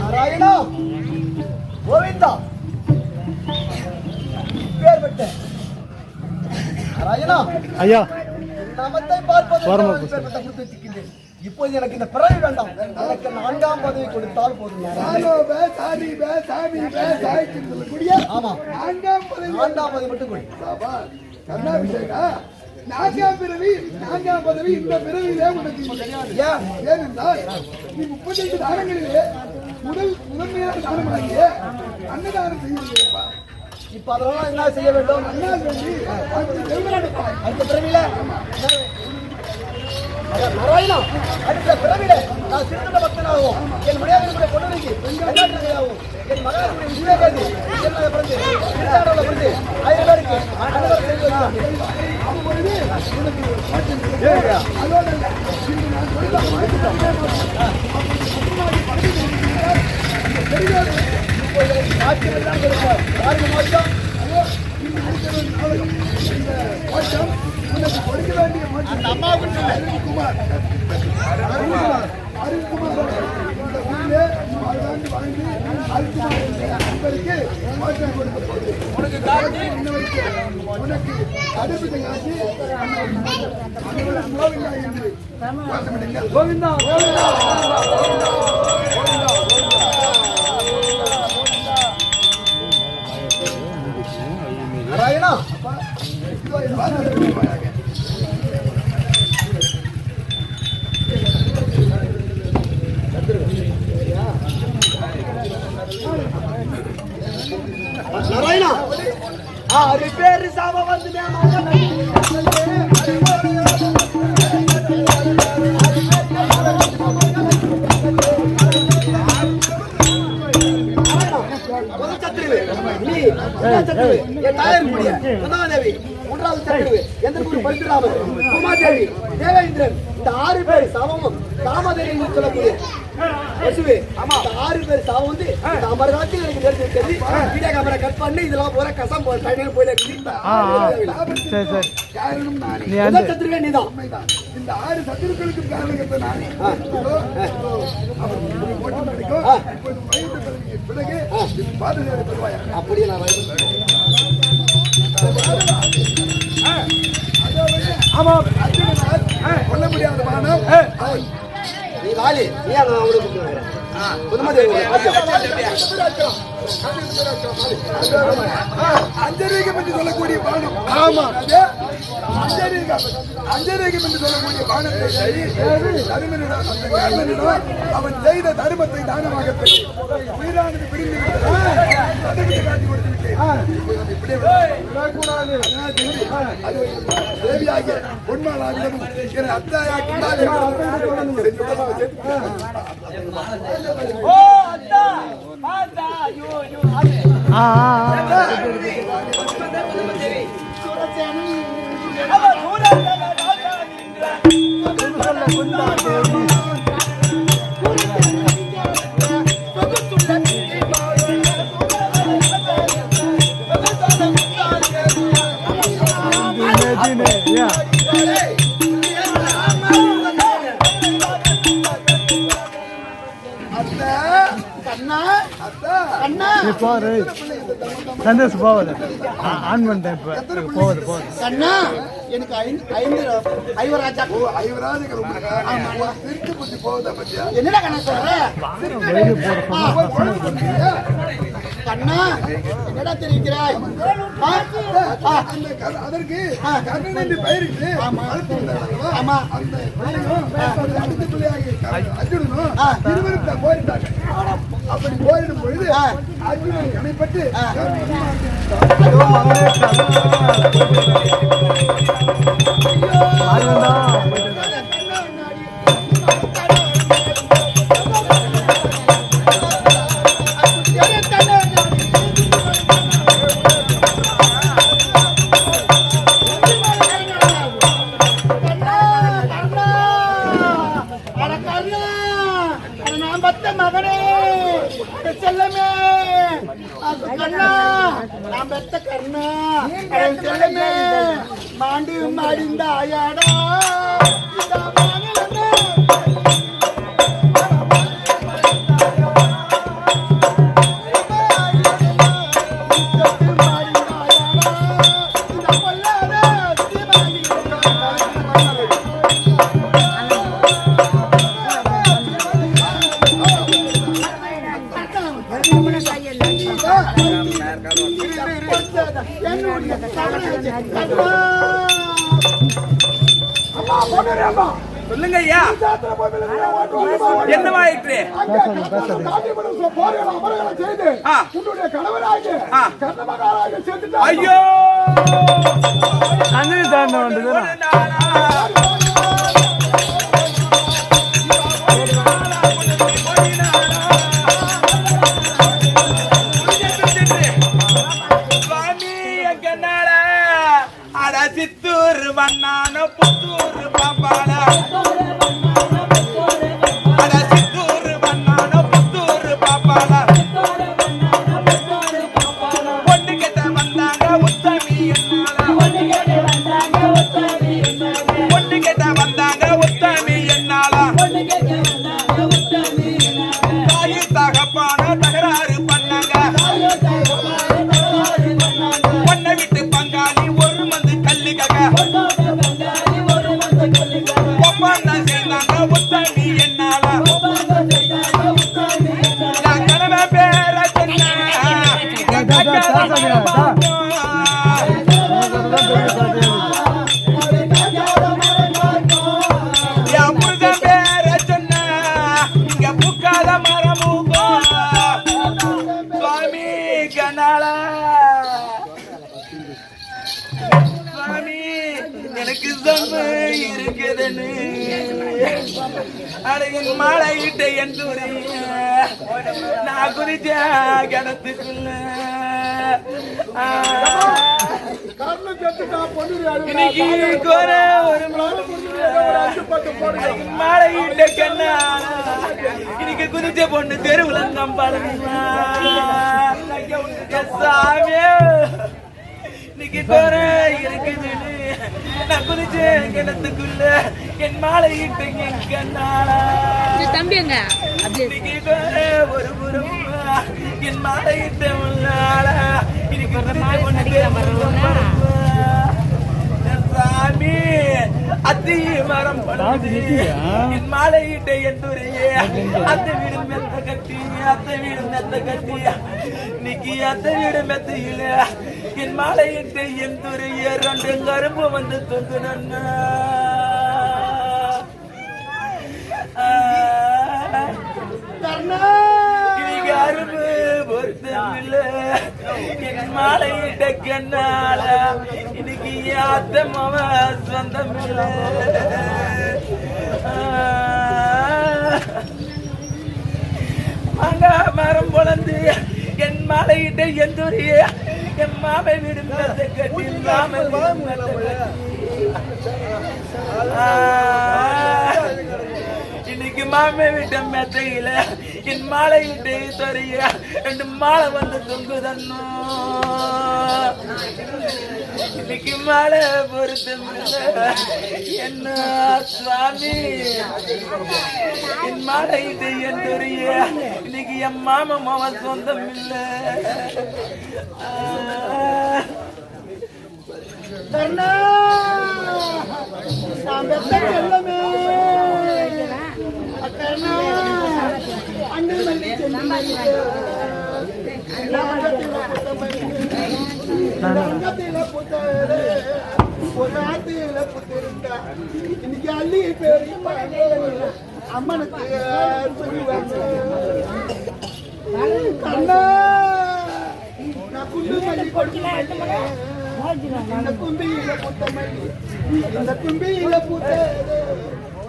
நாராயணா கோவிந்தா பேர்பட்ட நாராயணா ஐயா நாமத்தை பார்ப்பது இப்போது எனக்கு இந்த பிறவி வேண்டாம். எனக்கு நான்காம் பதவி கொடுத்தால் போதும். ஆமா நான்காம் பதவி. மட்டும் கொடு. நான்காம் பிறவி நான்காம் பதவி இந்த பிறவியிலே உனக்கு கிடையாது. ஏன் ஏனென்றால் நீ முப்பத்தைந்து தானங்களிலே முதல் முதன்மையான தானமாகிய அன்னதானம் செய்யவில்லைப்பா இப்ப அதெல்லாம் என்ன செய்ய வேண்டும்? அண்ணால் வேண்டி அடுத்து தேவனாடுப்பா அடுத்த பிறவில நான் சிறுத்த பக்தனாகவும் என் மனையாளர்களுடைய பொண்ணுக்கு கன்னியாகுமரியாகவும் என் மகனுடைய சென்னையில பிறந்து பிறந்து ஆயிரம் பேருக்கு அன்னதானம் செய்து கொடுக்க வேண்டிய அம்மாவுக்கு அருண்குமார் அருண்குமார் அருண்குமார் இந்த நண்பருக்கு கொடுக்க போகுது உனக்கு உனக்கு காட்டி கோவிந்தா என்று கோவிந்தா கோவிந்தா நாராயணா ஆறு பேர் சாம வந்து மூன்றாவது சத்துருவு எந்த ஊர் பரிசுராமர் உமாதேவி தேவேந்திரன் இந்த ஆறு பேர் சமமும் காமதேவி சொல்லக்கூடிய பசுவே ஆறு பேர் சாவம் வந்து அமர் காலத்தில் எனக்கு தெரிஞ்சு தெரிஞ்சு வீடியோ கேமரா கட் பண்ணி இதெல்லாம் பூரா கசம் போ டைம் போயில ஆ ஆ. சரி சரி. காரணம் நானே. நீ அந்த முதல் சத்துருவே நீதான். உண்மைதான். இந்த ஆறு சத்துருக்களுக்கு காரணம் நானே? பிறகு பாதுகாப்பு பெறுவாயா அப்படியே நான் ஆமா கொல்ல முடியாத பானம் அவன். நீ நான் அவனுக்கு கூப்பிடுறேன் அஞ்சரேகம் என்று சொல்லக்கூடிய பானம் ஆமா. அஞ்சரேகம் அஞ்சரேகம் என்று சொல்லக்கூடிய பானத்தை தருமனிடம் அந்த கர்ணனிடம் அவன் செய்த தர்மத்தை தானமாக பெற்று உயிரானது பிரிந்து விட்டது காட்டி கொடுத்து தேவியாகிய என அத்தாயாக்கி அத்தா சந்தோஷ் போகுது ஆ, ஆன் பண்ணிட்டேன் இப்போ. போகுது கண்ணா. எனக்கு ஐந்து ஐவராஜா. ஓ ஐவராஜா திருட்டு புத்தி போகுதா பத்தியா? என்னடா கண்ணா சொல்ற? கண்ணா என்னடா தெரிவிக்கிறாய் அதற்கு கர்ணன் என்று வளர்த்திருந்தார்களா? ஆமா. அந்த அடுத்த பிள்ளையாகிய கர்- அர்ஜுனனும் இருவரும் போரிட்டார்கள் அப்படி போரிடும் பொழுது அர்ஜுனன் கணைப்பட்டு கர்ணன் என்னவாயிற்று. ஐயோ! சந்திரி தாண்ட வந்தது கிணத்துக்குள்ள ஆ. இன்னைக்கு கோர ஒரு மாலையிட்ட கண்ணா இன்னைக்கு குதிச்ச பொண்ணு தெருவுல நம்பாளுங்களா சாமியே கோர இருக்குதுன்னு நான் குதிச்ச கிணத்துக்குள்ள என் என் கண்ணாளா தம்பிங்க அப்படியே இன்னைக்கு கோர ஒரு புறம் என் குதிச்ச பொண்ணு தெருவுல சாமி அத்தி மரம் என் மாலையிட்ட எட்டுரையே அத்தை வீடு மெத்த கட்டி அத்தை வீடு மெத்த கட்டி. இன்னைக்கு அத்தை மெத்தையில. என் மாலையிட்டு என் துறைய ரெண்டு கரும்பு வந்து தொங்குனண்ணா இன்னைக்கு அரும்பு பொருத்தமில்ல. என் மாலையிட்ட கண்ணால இன்னைக்கு அத்த மாவ சொந்தம் மரம் பொழந்து என் மாலையிட்ட என் துரிய என் மாமை வீடு மெத்த கட்டி மாமை இன்னைக்கு மாமே விட்ட மெத்தையில என் மாலை விட்டு தொரிய ரெண்டு மாலை வந்து தொங்குதன்னோ இன்னைக்கு மாலை பொருத்தம் என்ன சுவாமி? என் மழை இது என் தெரிய இன்னைக்கு என் மாமா மாவன் சொந்தம் இல்லை. கண்ணா! அண்ணன் மல்லி இன்னைக்கு அள்ளி அம்மனுக்கு கண்ணா நான் குண்டு மல்லி கொடுக்கிறேன் இந்த கும்பியில பூத்த மல்லி. இந்த கும்பியில பூத்த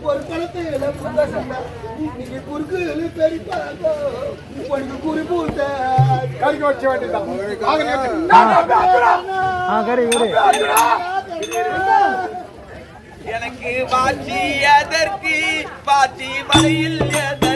ஒரு களத்துல பூத்த சண்டை. நீங்க குறுக்கு பெரிப்பாங்க. உனக்கு குறி பூத்த. கறிக்க வச்ச வேண்டியதான் எனக்கு வாட்சி எதற்கு? வாட்சி மலையில் எதற்கு?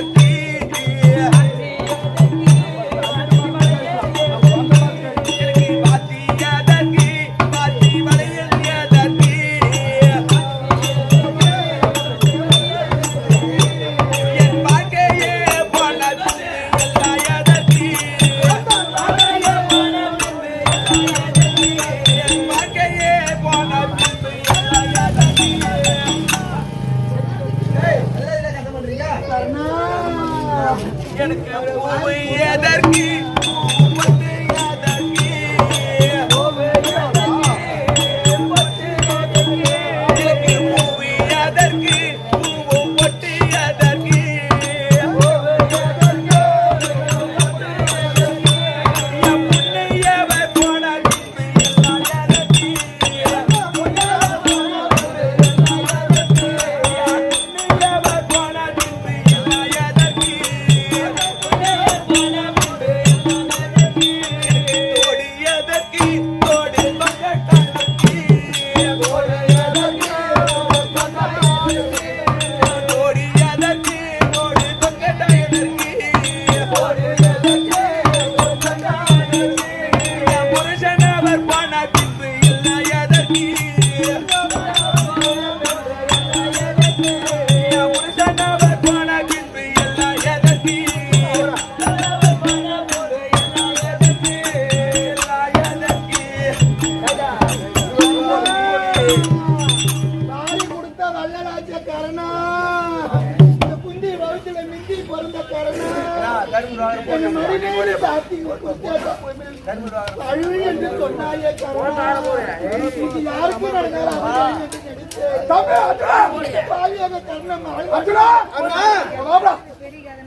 அழுவா.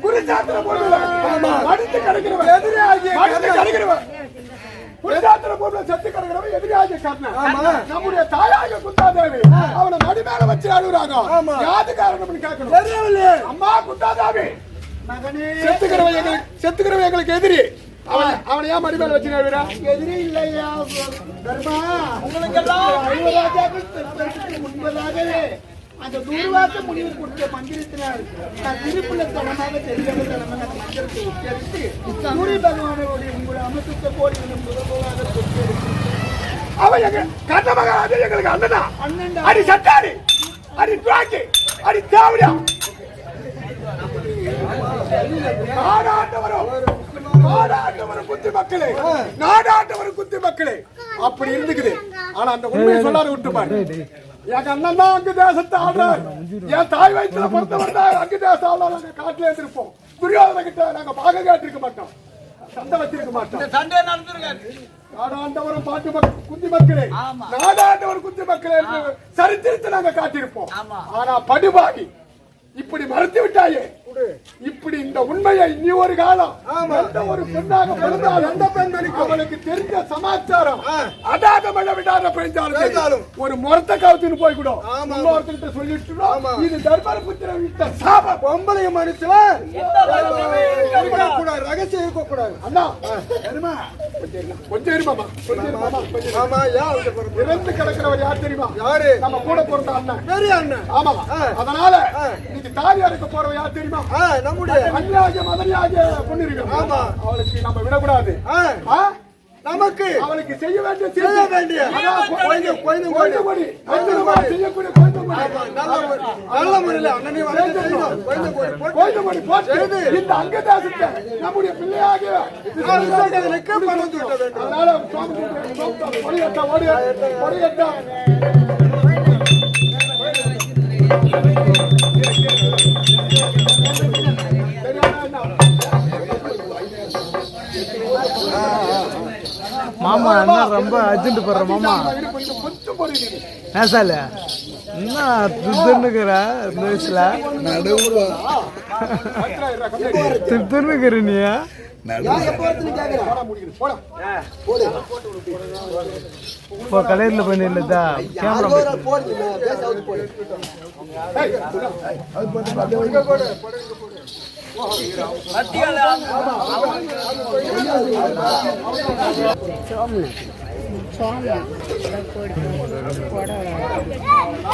குருசாத்திர பொருள் அடித்து கிடக்கிறவன் எதிராகிய அடித்து கிடக்கிறவன் குருசாத்திர பொருள் செத்து கிடக்கிறவன் எதிராகிய கர்ணன். நம்முடைய தாயாக குந்தாதேவி அவனை மடி மேல வச்சு அழுகுறாங்க யாது கேட்கணும். அம்மா குந்தாதாவி. செத்துக்கிறவன் எங்களுக்கு செத்துக்கிறவன் எங்களுக்கு எதிரி. அவன் அவனை ஏன் மடி மேல வச்சு அழுகுறா? எதிரி இல்லையா? தர்மா ஐவராஜாக்கள் பிறப்பதற்கு முன்பதாகவே அந்த தூர்வாச முனிவர் கொடுத்த மந்திரத்தினால் நான் திருப்புலத்தனமாக தெரியாத தனமாக அந்த மந்திரத்தை உச்சரித்து சூரிய பகவானுடைய உங்களுடைய அமிர்தத்தை கோடி முதலாக பெற்றெடுத்து அவன் எங்க கண்ண மகன் அது எங்களுக்கு அண்ணனா. அண்ணன்டா. அடி சட்டாரி அடி துவாக்கி. அடி தேவடியா நாடாண்டவரும். நாடாண்டவரும் குத்தி மக்களே. நாடாண்டவரும் குத்தி மக்களே. அப்படி இருந்துக்குது. ஆனா அந்த உண்மையை சொல்லாத விட்டு பாரு என் அண்ணன் தான் அங்கு தேசத்தை ஆடுறார் என் தாய் வயிற்றுல பிறந்த வந்தா அங்கு தேசம் ஆடுறார் நாங்க காட்டுல இருந்திருப்போம். துரியோதன கிட்ட நாங்க பாக கேட்டிருக்க மாட்டோம். சண்டை வச்சிருக்க மாட்டோம். சண்டை நடந்திருக்காரு நாடாண்டவரும் பாட்டு மக்- குந்தி மக்களே. நாடாண்டவர் குந்தி மக்களே என்று சரித்திரத்தை நாங்க காட்டியிருப்போம். ஆனா படுபாகி இப்படி மறுத்து விட்டாயே. இப்படி இந்த உண்மையை இனி ஒரு காலம் எந்த ஒரு பெண்ணாக பிறந்தாலும் எந்த பெண்மணிக்கு அவளுக்கு தெரிஞ்ச சமாச்சாரம் அடாத மழை விடாத பெய்தாலும் ஒரு முறத்த காவத்துன்னு போய் கூட இன்னொருத்தர்கிட்ட சொல்லிட்டு இது தர்மர புத்திர விட்ட சாபம். பொம்பளைய மனுஷன். ரகசியம் இருக்கக்கூடாது. அண்ணா கொஞ்சம் இருமாமா கொஞ்சம். ஆமா ஏன் இறந்து கிடக்கிறவர் யார் தெரியுமா? யாரு? நம்ம கூட பிறந்த அண்ணன். பெரிய அண்ணன்? ஆமா அதனால இன்னைக்கு தாலி அறுக்க போறவ யார் தெரியுமா? நம்முடைய. அண்ணாகிய மதனியாகிய பொண்ணு இருக்கு ஆமா. அவளுக்கு நம்ம விடக்கூடாது? நமக்கு. அவளுக்கு செய்ய வேண்டிய செய்ய வேண்டிய. செய்யக்கூடிய நல்ல முறையில் அண்ணனை போட்டு இந்த நம்முடைய அதனால மாமா என்ன ரொம்ப அர்ஜென்ட் போடுற மாமா. நேசால என்ன திருத்துன்னுக்கிற வயசுல? திருத்துன்னுக்கிற நீ? ஏன் எப்போ வருதுன்னு கேக்குறேன் போடா போடு இப்போ கடையில் பண்ணி இல்லதா கேமரா யாருக்கோ ஒரு ஆள் போடு.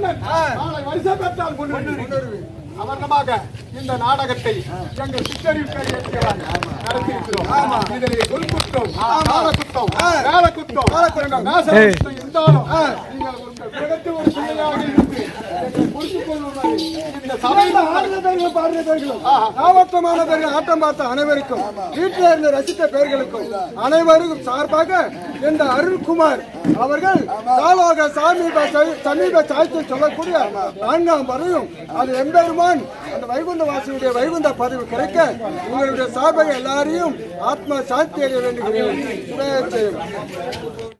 கண்ணன். நாளை வரிசை பெற்றால் கொண்டு அவர்ணமாக இந்த நாடகத்தை எங்கள் சித்தரிவுக்காக ஏற்கிறார் நடத்தியிருக்கிறோம். இதனை சொல்குத்தோம் காலகுத்தம். வேலக்குத்தம் ஏய். நாசகுத்தம் இருந்தாலும் நீங்கள் உங்கள் கிரகத்தில் ஒரு பிள்ளையாக பாடுறவர்களும் ஆவட்டமானவர்கள் ஆட்டம் பார்த்த அனைவருக்கும் வீட்டில் இருந்து ரசித்த பெயர்களுக்கும் அனைவருக்கும் சார்பாக இந்த அருள்குமார் அவர்கள் சாலோக சாமீப சமீப சாய்த்து சொல்லக்கூடிய நான்காம் வரையும் அது எம்பெருமான் அந்த வைகுந்த வாசியுடைய வைகுந்த பதவி கிடைக்க உங்களுடைய சார்பாக எல்லாரையும் ஆத்மா சாந்தி அடைய வேண்டுகிறேன்